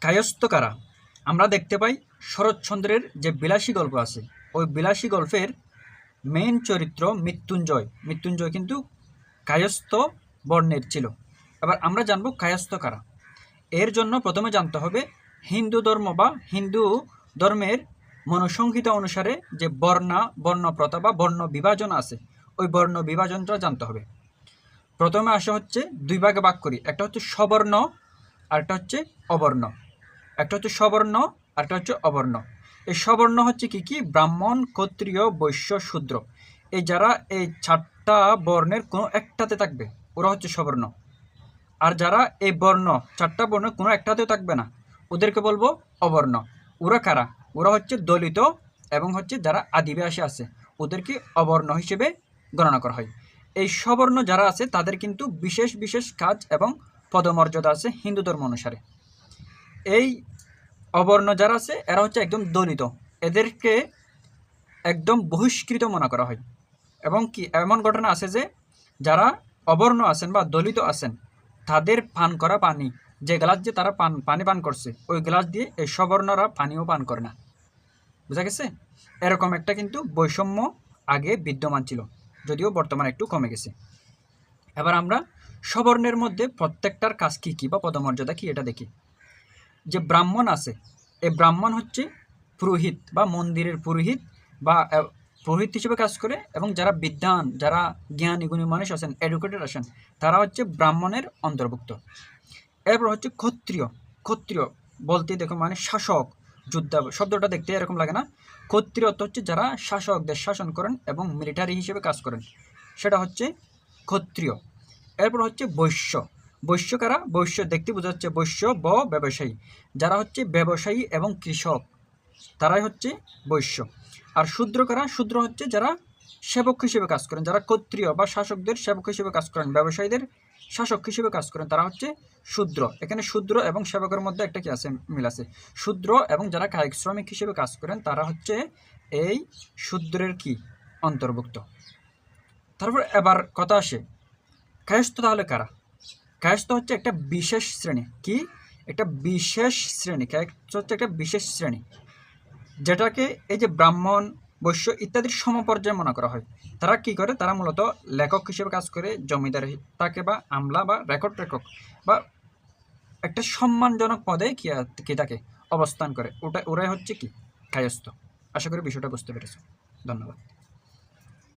কায়স্থ কারা আমরা দেখতে পাই শরৎচন্দ্রের যে বিলাসী গল্প আছে, ওই বিলাসী গল্পের মেন চরিত্র মৃত্যুঞ্জয়। মৃত্যুঞ্জয় কিন্তু কায়স্থ বর্ণের ছিল। এবার আমরা জানব কায়স্থ কারা এর জন্য প্রথমে জানতে হবে হিন্দু ধর্ম বা হিন্দু ধর্মের মনুসংহিতা অনুসারে যে বর্ণা বর্ণপ্রথা বা বর্ণ বিভাজন আছে, ওই বর্ণ বিভাজনটা জানতে হবে। প্রথমে আসা হচ্ছে দুই ভাগে ভাগ করি। একটা হচ্ছে সবর্ণ আরেকটা হচ্ছে অবর্ণ। একটা হচ্ছে সবর্ণ, আরেকটা হচ্ছে অবর্ণ। এই সবর্ণ হচ্ছে কি কি? ব্রাহ্মণ, ক্ষত্রিয়, বৈশ্য, শূদ্র। এই যারা এই চারটা বর্ণের কোনো একটাতে থাকবে, ওরা হচ্ছে সবর্ণ। আর যারা এই বর্ণ, চারটা বর্ণের কোনো একটাতেও থাকবে না, ওদেরকে বলব অবর্ণ। ওরা কারা? ওরা হচ্ছে দলিত এবং হচ্ছে যারা আদিবাসী আছে, ওদেরকে অবর্ণ হিসেবে গণনা করা হয়। এই সবর্ণ যারা আছে, তাদের কিন্তু বিশেষ বিশেষ কাজ এবং পদমর্যাদা আছে হিন্দু ধর্ম অনুসারে। এই অবর্ণ যারা আছে, এরা হচ্ছে একদম দলিত এদেরকে একদম বহিষ্কৃত মনে করা হয়। এবং কি, এমন ঘটনা আছে যে, যারা অবর্ণ আছেন বা দলিত আছেন, তাদের পান করা পানি, যে গ্লাস দিয়ে তারা পান, পানি পান করছে, ওই গ্লাস দিয়ে এই সবর্ণরা পানিও পান করে না। বুঝা গেছে? এরকম একটা কিন্তু বৈষম্য আগে বিদ্যমান ছিল, যদিও বর্তমানে একটু কমে গেছে। এবার আমরা সবর্ণের মধ্যে প্রত্যেকটার কাজ কী কী বা পদমর্যাদা কী, এটা দেখি। যে ব্রাহ্মণ আছে এই ব্রাহ্মণ হচ্ছে পুরোহিত বা মন্দিরের পুরোহিত বা পুরোহিত হিসেবে কাজ করে এবং যারা বিদ্যান, যারা জ্ঞানী, গুণী মানুষ আছেন এডুকেটেড আছেন, তারা হচ্ছে ব্রাহ্মণের অন্তর্ভুক্ত। এরপর হচ্ছে ক্ষত্রিয়। ক্ষত্রিয় বলতে দেখো মানে শাসক, যোদ্ধা, শব্দটা দেখতে এরকম লাগে না। ক্ষত্রিয় হচ্ছে যারা শাসক দেশ শাসন করেন এবং মিলিটারি হিসেবে কাজ করেন। সেটা হচ্ছে ক্ষত্রিয়। এরপর হচ্ছে বৈশ্য। বৈশ্য কারা বৈশ্য দেখতে বোঝা যাচ্ছে বৈশ্য ব ব্যবসায়ী। যারা হচ্ছে ব্যবসায়ী এবং কৃষক, তারাই হচ্ছে বৈশ্য। আর শূদ্র কারা শূদ্র হচ্ছে যারা সেবক হিসেবে কাজ করেন, যারা ক্ষত্রিয় বা শাসকদের সেবক হিসেবে কাজ করেন, ব্যবসায়ীদের শাসক হিসেবে কাজ করেন, তারা হচ্ছে শূদ্র। এখানে শূদ্র এবং সেবকের মধ্যে একটা কি আছে? মিল আছে। শূদ্র এবং যারা কায়িক শ্রমিক হিসেবে কাজ করেন, তারা হচ্ছে এই শূদ্রের কি? অন্তর্ভুক্ত। তারপর এবার কথা আসে, কায়স্থ তাহলে কারা? কায়স্থ হচ্ছে একটা বিশেষ শ্রেণি। কি? একটা বিশেষ শ্রেণি। কায়স্থ হচ্ছে একটা বিশেষ শ্রেণি, যেটাকে এই যে ব্রাহ্মণ, বৈশ্য ইত্যাদির সমপর্যায়ে মনে করা হয়। তারা কি করে? তারা মূলত লেখক হিসেবে কাজ করে, জমিদার তাকে বা আমলা বা রেকর্ড লেখক বা একটা সম্মানজনক পদে কি কি তাকে অবস্থান করে। ওটা ওরাই হচ্ছে কি? কায়স্থ আশা করি বিষয়টা বুঝতে পেরেছ। ধন্যবাদ।